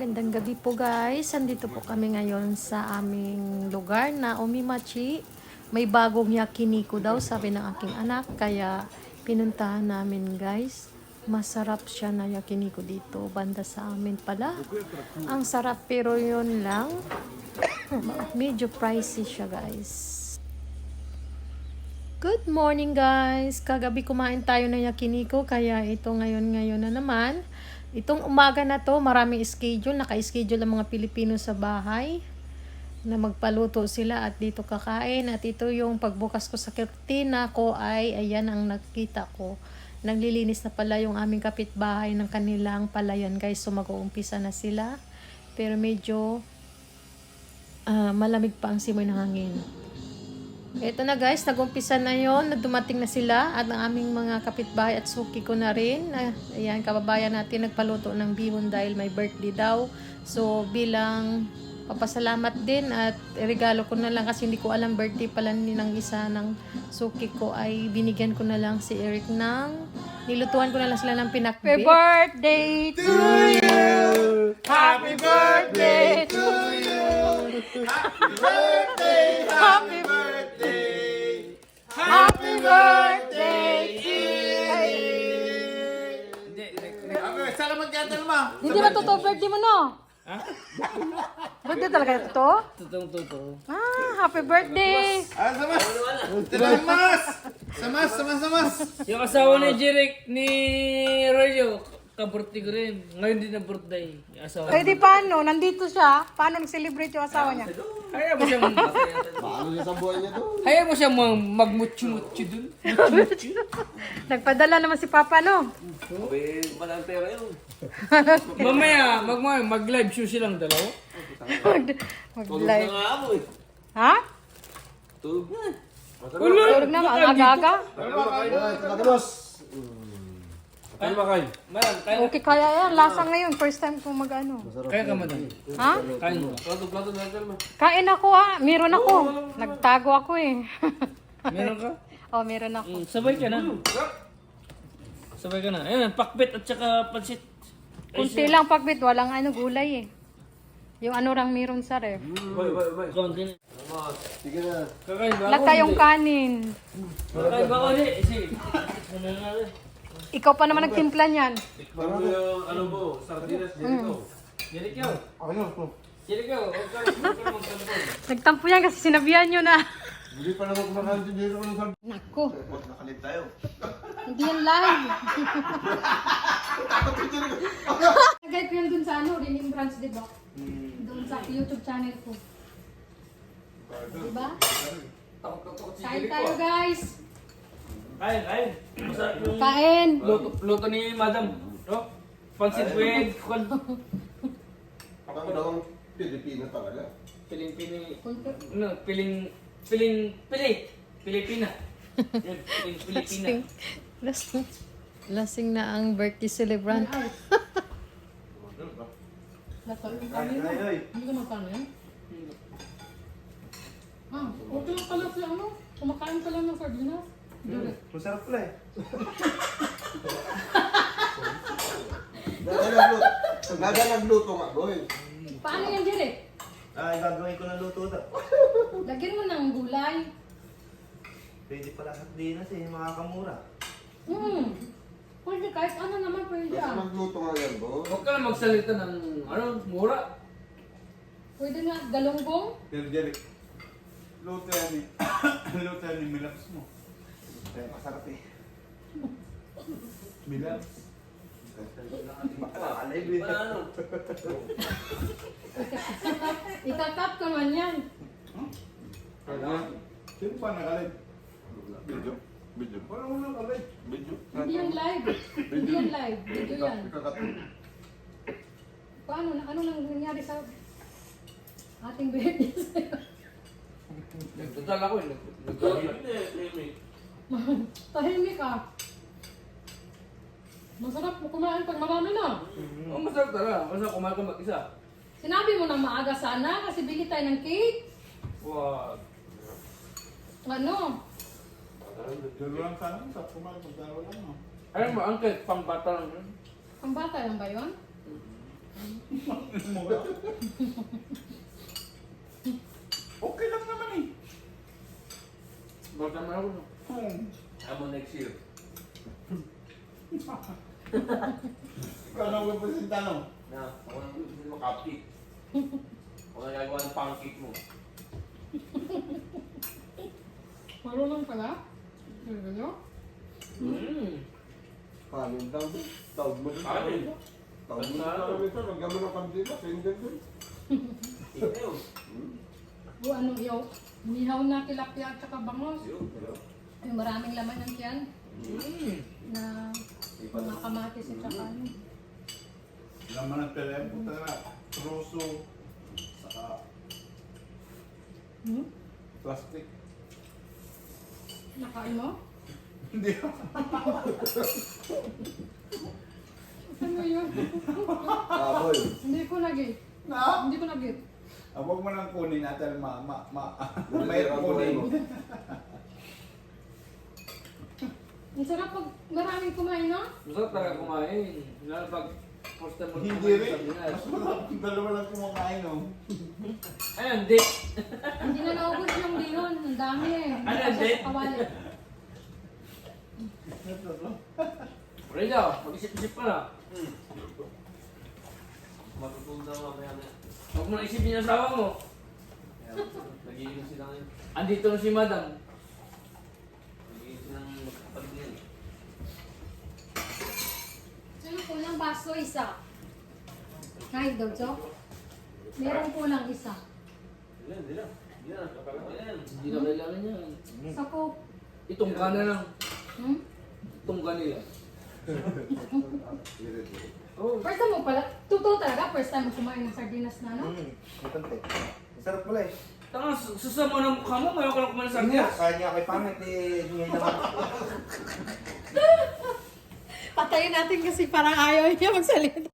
Magandang gabi po guys. Andito po kami ngayon sa aming lugar na Umimachi. May bagong yakiniko daw sabi ng aking anak. Kaya pinuntahan namin guys. Masarap siya na yakiniko dito. Banda sa amin pala. Ang sarap pero yun lang. Medyo pricey siya guys. Good morning guys! Kagabi kumain tayo ng yakiniko kaya ito ngayon ngayon na naman. Itong umaga na to, maraming schedule. Naka-schedule ang mga Pilipino sa bahay na magpaluto sila at dito kakain. At ito yung pagbukas ko sa kurtina ko ay ayan ang nakita ko. Naglilinis na pala yung aming kapitbahay ng kanilang palayan guys. So mag-uumpisa na sila. Pero medyo ah, malamig pa ang simoy ng hangin. Ito na guys, nag-umpisa na yon na dumating na sila at ang aming mga kapitbahay at suki ko na rin. Na, ayan, kababayan natin nagpaluto ng bihon dahil may birthday daw. So bilang papasalamat din at regalo ko na lang kasi hindi ko alam birthday pala ni ng isa ng suki ko ay binigyan ko na lang si Eric ng nilutuan ko na lang sila ng pinakbit. Happy birthday to you! Happy birthday to you! Happy birthday to you! Okay, salamat ka, Telma. Hindi ba totoo birthday mo no? Ha? birthday talaga ito to? Totoong totoo. Ah, happy birthday! Ah, samas. Salamat. Samas, samas, samas. Yung asawa ni Jeric ni Royo, ka-birthday ko rin. Ngayon din na birthday. Yung asawa. Eh di paano? Nandito siya. Paano nag-celebrate yung asawa niya? Hayaan mo siyang Paano niya sa buhay niya to? Hayaan mo siyang mag- magmutsu-mutsu dun. Nagpadala naman si Papa, no? Mamaya, mag mag-live show silang dalawa. Mag-live. Ha? Ulo! Tulog na, ang aga-aga. Ay, tagados. Ano ba kayo? Madam, kaya, Okay kaya yan. Lasa ngayon. First time kong mag-ano. kaya ka madam. Ha? Kaya mo. Kain ako ha. Meron ako. Nagtago ako eh. Meron ka? oh, meron ako. Mm, sabay ka na. Sabay ka na. Ayun, pakbet at saka pansit. Kunti lang pagbit. Walang ano, gulay eh. Yung ano rang meron sa ref. Konti na. Sige na. Kakain ba ako? Lata yung kanin. Kakain ba ako? Sige. Ano na rin? Ikaw pa naman nagtimpla niyan. Parang yung ano mo, sardinas dito. Yun. Ano po? Yun. Huwag ka huwag ka magtampon. Nagtampo yan kasi sinabihan nyo na. Hindi pa naman kumakain si Jero ng sardinas. Nako. Nakalit tayo. Hindi yan live. Nagay ko yan dun sa ano, Remembrance, di ba? Doon sa YouTube channel ko. Diba? Kain tayo guys! Kain, kain. Masarap yung Kain! luto, luto ni madam. No? Pansit with. Ako daw ang Pilipino talaga. Piling pili. No, piling piling pili. Pilipina. Yun, Piling Pilipina. Lasing, lasing, lasing na ang birthday celebrant. Hindi ka magkain? Ah, okay lang pala si ano. Kumakain ka lang ng sardinas. Masarap pala eh. Nagluto. Naga nagluto nga, boy. Paano yan, Jere? Ay, gagawin ko na luto daw. Lagyan mo ng gulay. Pwede pala sa dinas eh, makakamura. Hmm. Pwede kahit ano naman pwede Basta ah. magluto nga yan, boy. Huwag ka na magsalita ng ano, mura. Pwede nga galunggong. Pero Jerry, luto yan ni, luto yan ni Milaps mo. Kaya masarap eh. Milaps. Alay, Itakat ko man yan. Sino pa nakalay? Video? Video. Wala mo lang kalay. Video. Hindi yan live. Hindi yan live. Video yan. Ikakat. Paano na ano nang nangyari sa ating sa'yo? Nagdadala ko eh. Nagdadala. Tahimik ka. Masarap mo kumain pag marami na. Oh, masarap talaga. Masarap kumain ka mag-isa. Sinabi mo na maaga sana kasi bili tayo ng cake. Wow. Ano? Dalawa lang sana, sa kumain pag dalawa lang. no? Ayun mo, angkat, pang bata lang yun. Ang bata lang ba yun? Mura. Okay lang naman eh. Baka naman ako, no? Hmm. Amo next year. Ikaw na ang representa no? Na, ako nang gusto mo cupcake. Ako nang gagawa ng pancake mo. Marunong pala. Ano? Mmm. Kanin daw. Tawag mo doon. Kanin. Tawag mo doon. Tawag mo. Lagyan mo ng kandila. Sender doon. Ikaw. O ano yaw? Mihaw na tilapia at saka bangos. Yun. Yung maraming laman ng tiyan Mmm. na mga kamatis at saka ano. Laman ng telepo talaga. Troso. Saka Hmm? plastic. Nakain mo? Hindi. Ano yun? Kaboy. Hindi ko nag-get. Na? Hindi ko nag-get. Ah, Huwag mo nang kunin natin ma ma ma May may kunin. mo. Ang sarap pag maraming kumain, no? Masarap talaga kumain. Lalo pag mo Hindi kumain rin. sa Pinas. Mas masarap yung dalawa lang kumakain oh. Ayun, di. Hindi na naubos yung lihon. Ang dami eh. Ano, hindi? sa kawali. Reda, mag-isip-isip ka na. Hmm. Matutunan mo mamaya na. Huwag mo na isipin yung asawa mo. Nag-iinom sila ngayon. Andito na si madam. Nag-iinom silang magkapatid niyan. Sino kulang baso isa? Kahit daw, Chok? Meron kulang isa. Hindi na, hindi na. Hindi na, kapag yan. Hindi na kailangan yan. Sa Coke. Itong ka na lang. Hmm? Itong ka nila. Oh, First time mo pala, totoo talaga, first time mo kumain ng sardinas na, no? Hmm. Matante. Masarap pala eh. tanga, susama ng mukha mo, mayroon ka lang kumain nga. sardinas. Kaya niya kay pangit eh. Ngayon naman. Patayin natin kasi parang ayaw niya magsalita.